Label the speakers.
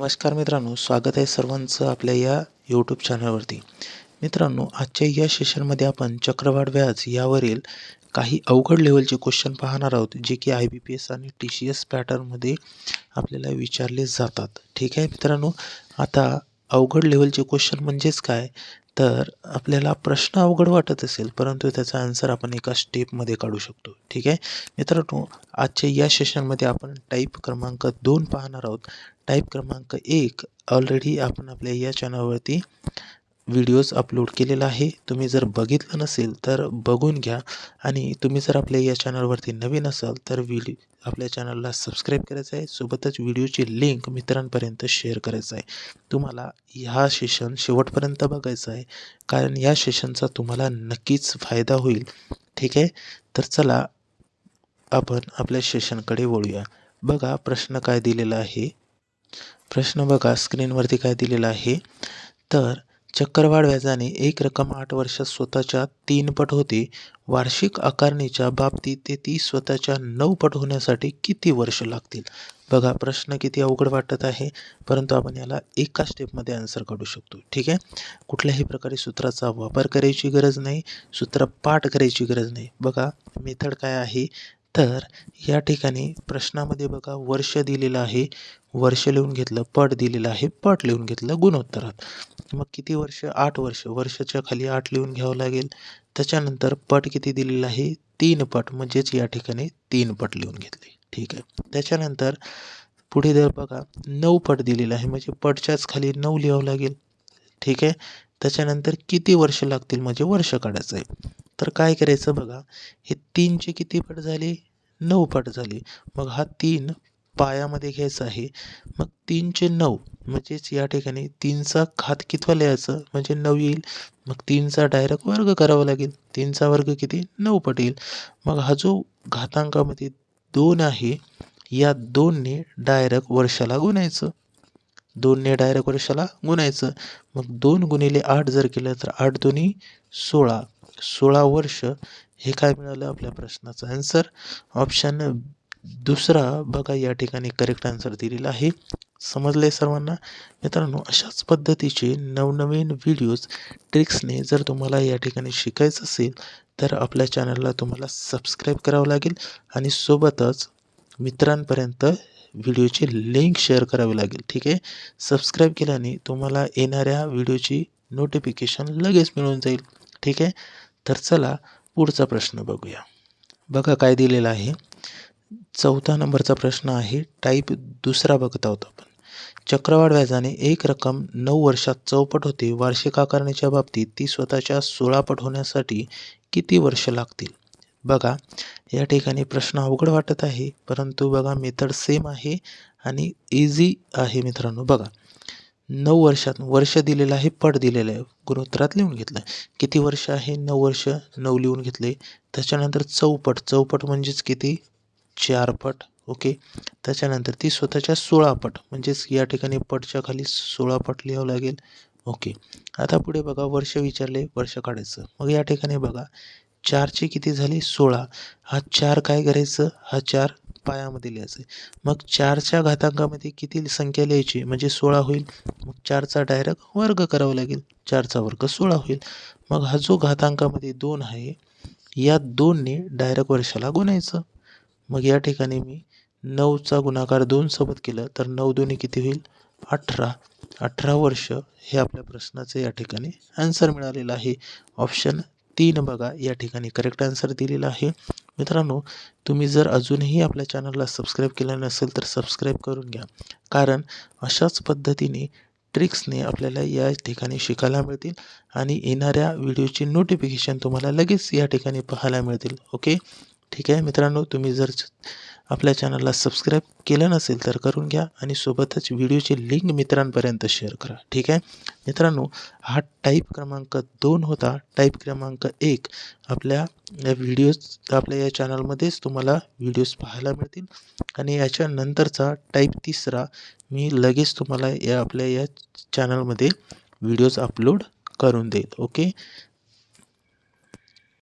Speaker 1: नमस्कार मित्रांनो स्वागत आहे सर्वांचं आपल्या या यूट्यूब चॅनलवरती मित्रांनो आजच्या या सेशनमध्ये आपण चक्रवाढ व्याज यावरील काही अवघड लेवलचे क्वेश्चन पाहणार आहोत जे की आय बी पी एस आणि टी सी एस पॅटर्नमध्ये आपल्याला विचारले जातात. ठीक आहे मित्रांनो? आता अवघड लेवलचे क्वेश्चन म्हणजेच काय? तर आपल्याला प्रश्न अवघड वाटत असेल परंतु त्याचा आन्सर आपण एका स्टेपमध्ये काढू शकतो. ठीक आहे? मित्रांनो आजच्या या सेशनमध्ये आपण टाईप क्रमांक दोन पाहणार आहोत. टाईप क्रमांक एक ऑलरेडी आपण आपल्या या चॅनलवरती व्हिडिओज अपलोड केलेला आहे. तुम्ही जर बघितलं नसेल तर बघून घ्या. आणि तुम्ही जर आपल्या या चॅनलवरती नवीन असाल तर व्हिडिओ आपल्या चॅनलला सबस्क्राईब करायचं आहे. सोबतच व्हिडिओची लिंक मित्रांपर्यंत शेअर करायचं आहे. तुम्हाला ह्या सेशन शेवटपर्यंत बघायचं आहे. कारण या सेशनचा तुम्हाला नक्कीच फायदा होईल. ठीक आहे? तर चला आपण आपल्या सेशनकडे वळूया. बघा प्रश्न काय दिलेला आहे. प्रश्न बघा स्क्रीनवरती काय दिलेला आहे? तर चक्रवाढ व्याजाने एक रक्कम आठ वर्षात स्वतःच्या तीन पट होते. वार्षिक आकारणीच्या बाबतीत ते ती स्वतःच्या नऊ पट होण्यासाठी किती वर्ष लागतील? बघा प्रश्न किती अवघड वाटत आहे परंतु आपण याला एका स्टेपमध्ये आन्सर काढू शकतो. ठीक आहे? कुठल्याही प्रकारे सूत्राचा वापर करायची गरज नाही सूत्र पाठ करायची गरज नाही. बघा मेथड काय आहे? तर या ठिकाणी प्रश्नामध्ये बघा वर्ष दिलेलं आहे. वर्ष लिहून घेतलं पट दिलेलं आहे. पट लिहून घेतलं गुणोत्तरात. मग किती वर्ष? आठ वर्ष. वर्षाच्या खाली आठ लिहून घ्यावं लागेल. त्याच्यानंतर पट किती दिलेलं आहे? तीन पट. म्हणजेच या ठिकाणी तीन पट लिहून घेतले. ठीक आहे. त्याच्यानंतर पुढे जर बघा नऊ पट दिलेलं आहे. म्हणजे पटच्याच खाली नऊ लिहावं लागेल. ठीक आहे. त्याच्यानंतर किती वर्ष लागतील? म्हणजे वर्ष काढायचं आहे. तर काय करायचं बघा? हे तीनचे किती पट झाले? नऊ पट झाले. मग हा तीन पायामध्ये घ्यायचा आहे. मग तीनचे नऊ म्हणजेच या ठिकाणी तीनचा खात कितवा लिहायचं? म्हणजे नऊ येईल. मग तीनचा डायरेक्ट वर्ग करावा लागेल. तीनचा वर्ग किती? नऊ पट येईल. मग हा जो घातांकामध्ये दोन आहे या दोनने डायरेक्ट वर्षाला गुणायचं. दोनने डायरेक्ट वर्षाला गुणायचं. मग दोन गुणिले आठ जर केलं तर आठ दोन्ही सोळा. सोळा वर्ष हे काय मिळालं आपल्या प्रश्नाचं? आन्सर ऑप्शन दुसरा बघा या ठिकाणी करेक्ट आन्सर दिलेला आहे. समजले सर्वांना? मित्रांनो अशाच पद्धतीचे नवनवीन व्हिडिओज ट्रिक्सने जर तुम्हाला या ठिकाणी शिकायचं असेल तर आपल्या चॅनलला तुम्हाला सबस्क्राईब करावं लागेल आणि सोबतच मित्रांपर्यंत व्हिडिओची लिंक शेअर करावी लागेल. ठीक आहे? सबस्क्राईब केल्याने तुम्हाला येणाऱ्या व्हिडिओची नोटिफिकेशन लगेच मिळून जाईल. ठीक आहे? तर चला पुढचा प्रश्न बघूया. बघा काय दिलेला आहे. चौथा नंबरचा प्रश्न आहे टाईप दुसरा बघत आहोत आपण. चक्रवाढ व्याजाने एक रक्कम नऊ वर्षात चौपट होते. वार्षिक आकारणीच्या बाबतीत ती स्वतःच्या सोळापट होण्यासाठी किती वर्ष लागतील? बघा या ठिकाणी प्रश्न अवघड वाटत आहे परंतु बघा मेथड सेम आहे आणि इझी आहे मित्रांनो. बघा नऊ वर्षात वर्ष दिलेलं आहे पट दिलेलं आहे. गुणोत्तरात लिहून घेतलं किती वर्ष आहे? नऊ वर्ष नऊ लिहून घेतले त्याच्यानंतर चौपट चौपट म्हणजेच किती? चारपट ओके त्याच्यानंतर ती स्वतःच्या सोळा पट म्हणजेच या ठिकाणी पटच्या खाली सोळा पट लिहावं लागेल ओके आता पुढे बघा वर्ष विचारले वर्ष काढायचं. मग या ठिकाणी बघा चारची किती झाली? सोळा. हा चार काय करायचं? हा चार पायामध्ये लिहायचं मग चारच्या घातांकामध्ये किती संख्या लिहायची? म्हणजे सोळा होईल. मग चारचा डायरेक्ट वर्ग करावा लागेल. चारचा वर्ग सोळा होईल. मग हा जो घातांकामध्ये दोन आहे या दोनने डायरेक्ट वर्षाला गुणायचं. मग या ठिकाणी मी नऊचा गुणाकार दोन सोबत केलं तर नऊ दोन्ही किती होईल? अठरा. अठरा वर्ष हे आपल्या प्रश्नाचं या ठिकाणी आन्सर मिळालेलं आहे. ऑप्शन तीन बघा या ठिकाणी करेक्ट आन्सर दिलेला आहे. मित्रांनो तुम्ही जर अजूनही आपल्या चॅनलला सबस्क्राईब केलं नसेल तर सबस्क्राईब करून घ्या. कारण अशाच पद्धतीने ट्रिक्सने आपल्याला या ठिकाणी शिकायला मिळतील आणि येणाऱ्या व्हिडिओची नोटिफिकेशन तुम्हाला लगेच या ठिकाणी पाहायला मिळतील. ओके ठीक आहे? मित्रांनो तुम्ही जर आपल्या चॅनलला सबस्क्राईब केलं नसेल तर करून घ्या आणि सोबतच व्हिडिओची लिंक मित्रांपर्यंत शेअर करा. ठीक आहे? मित्रांनो हा टाईप क्रमांक दोन होता. टाईप क्रमांक एक आपल्या या व्हिडिओज आपल्या या चॅनलमध्येच तुम्हाला व्हिडिओज पाहायला मिळतील. आणि याच्यानंतरचा टाईप तिसरा मी लगेच तुम्हाला या आपल्या या चॅनलमध्ये व्हिडिओज अपलोड करून देईल. ओके?